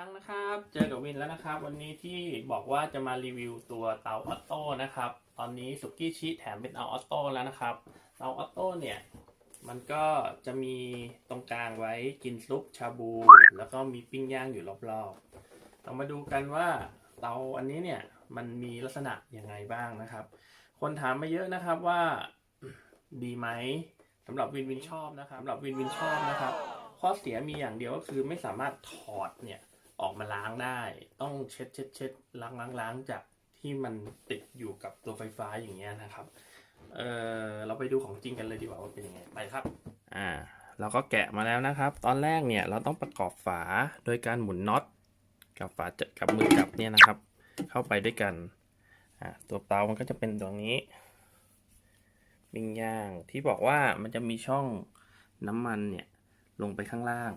รั้งนะครับ เจอกับวินแล้วนะครับ วันนี้ที่บอกว่าจะมารีวิวตัวเตาออโต้นะครับ ตอนนี้สุกี้ชีแถมเป็นเตาออโต้แล้วนะครับ เตาออโต้เนี่ย มันก็จะมีตรงกลางไว้กินซุปชาบู แล้วก็มีปิ้งย่างอยู่รอบๆ เรามาดูกันว่าเตาอันนี้เนี่ยมันมีลักษณะยังไงบ้างนะครับ คนถามมาเยอะนะครับว่าดีไหมสำหรับวินวินชอบนะครับสำหรับวินวินชอบนะครับข้อเสียมีอย่างเดียวก็คือไม่สามารถถอดเนี่ย ออกมาล้างได้ ต้องเช็ดเช็ดเช็ดล้างล้างล้างจากที่มันติดอยู่กับตัวไฟฟ้าอย่างเงี้ยนะครับ เออเราไปดูของจริงกันเลยดีกว่าว่าเป็นยังไงไปครับ อ่า เราก็แกะมาแล้วนะครับ ตอนแรกเนี่ยเราต้องประกอบฝาโดยการหมุนน็อตกับฝาจะกับมือจับเนี่ยนะครับ เข้าไปด้วยกัน อ่าตัวเตามันก็จะเป็นตัวนี้ปิ้งย่างที่บอกว่ามันจะมีช่องน้ำมันเนี่ยลงไปข้างล่าง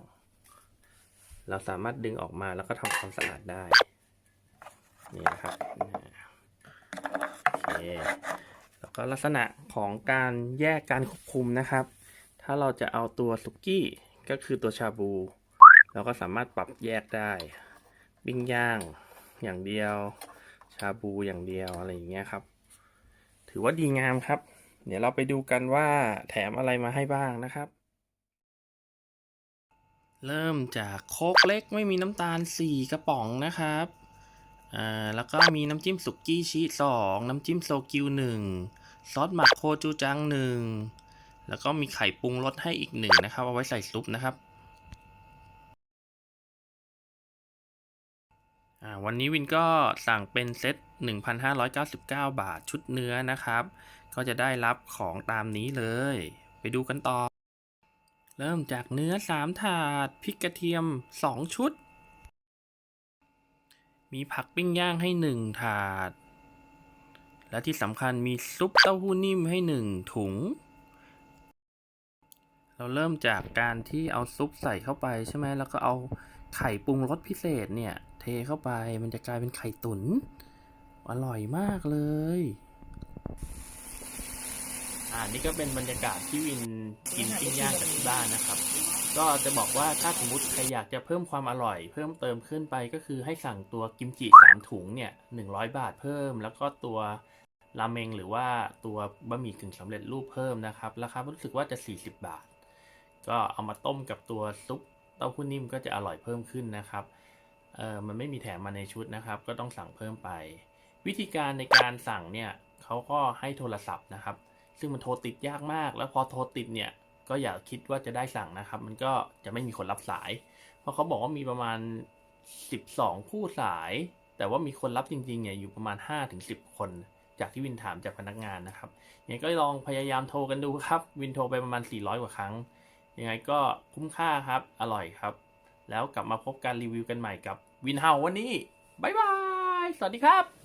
เราสามารถดึงออกมาแล้วก็ทำความสะอาดได้ นี่นะครับโอเคแล้วก็ลักษณะของการแยกการควบคุมนะครับ ถ้าเราจะเอาตัวสุกี้ก็คือตัวชาบู เราก็สามารถปรับแยกได้ปิ้งย่างอย่างเดียว ชาบูอย่างเดียวอะไรอย่างเงี้ยครับ ถือว่าดีงามครับ เดี๋ยวเราไปดูกันว่าแถมอะไรมาให้บ้างนะครับ เริ่มจากโคกเล็กไม่มีน้ำตาล 4 กระป๋องนะครับ อ่า แล้วก็มีน้ำจิ้มสุกี้ชีสสองน้ำจิ้มโซกิวหนึ่งซอสหมักโคจูจังหนึ่งแล้วก็มีไข่ปรุงรสให้อีกหนึ่งนะครับ เอาไว้ใส่ซุปนะครับอ่าวันนี้วินก็สั่งเป็นเซต 1,599 บาทชุดเนื้อนะครับ ก็จะได้รับของตามนี้เลย ไปดูกันต่อ เริ่มจากเนื้อ 3 ถาด พริกกระเทียม 2 ชุด มีผักปิ้งย่างให้ 1 ถาด และที่สำคัญมีซุปเต้าหู้นิ่มให้ 1 ถุง เราเริ่มจากการที่เอาซุปใส่เข้าไปใช่ไหมแล้วก็เอาไข่ปรุงรสพิเศษเนี่ย เทเข้าไปมันจะกลายเป็นไข่ตุน๋นอร่อยมากเลย อ่านี่ก็เป็นบรรยากาศที่วินกินปิ้งย่างจากที่บ้านนะครับ ก็จะบอกว่าถ้าสมมติใครอยากจะเพิ่มความอร่อย เพิ่มเติมขึ้นไปก็คือให้สั่งตัวกิมจิสามถุงเนี่ยหนึ่งร้อยบาทเพิ่ม แล้วก็ตัวราเมงหรือว่าตัวบะหมี่กึ่งสำเร็จรูปเพิ่มนะครับ ราคารู้สึกว่าจะ 40 บาท ก็เอามาต้มกับตัวซุปเต้าหู้นิ่มก็จะอร่อยเพิ่มขึ้นนะครับเออมันไม่มีแถมมาในชุดนะครับ ก็ต้องสั่งเพิ่มไป วิธีการในการสั่งเนี่ยเขาก็ให้โทรศัพท์นะครับ ซึ่งมันโทรติดยากมาก แล้วพอโทรติดเนี่ยก็อย่าคิดว่าจะได้สั่งนะครับ มันก็จะไม่มีคนรับสาย เพราะเขาบอกว่ามีประมาณ 12 คู่สาย แต่ว่ามีคนรับจริงๆเนี่ยอยู่ประมาณ 5-10 คน จากที่วินถามจากพนักงานนะครับยังไงก็ลองพยายามโทรกันดูครับ วินโทรไปประมาณ 400 กว่าครั้ง ยังไงก็คุ้มค่าครับ อร่อยครับ แล้วกลับมาพบการรีวิวกันใหม่กับวินเฮาวันนี้ บ๊ายบาย สวัสดีครับ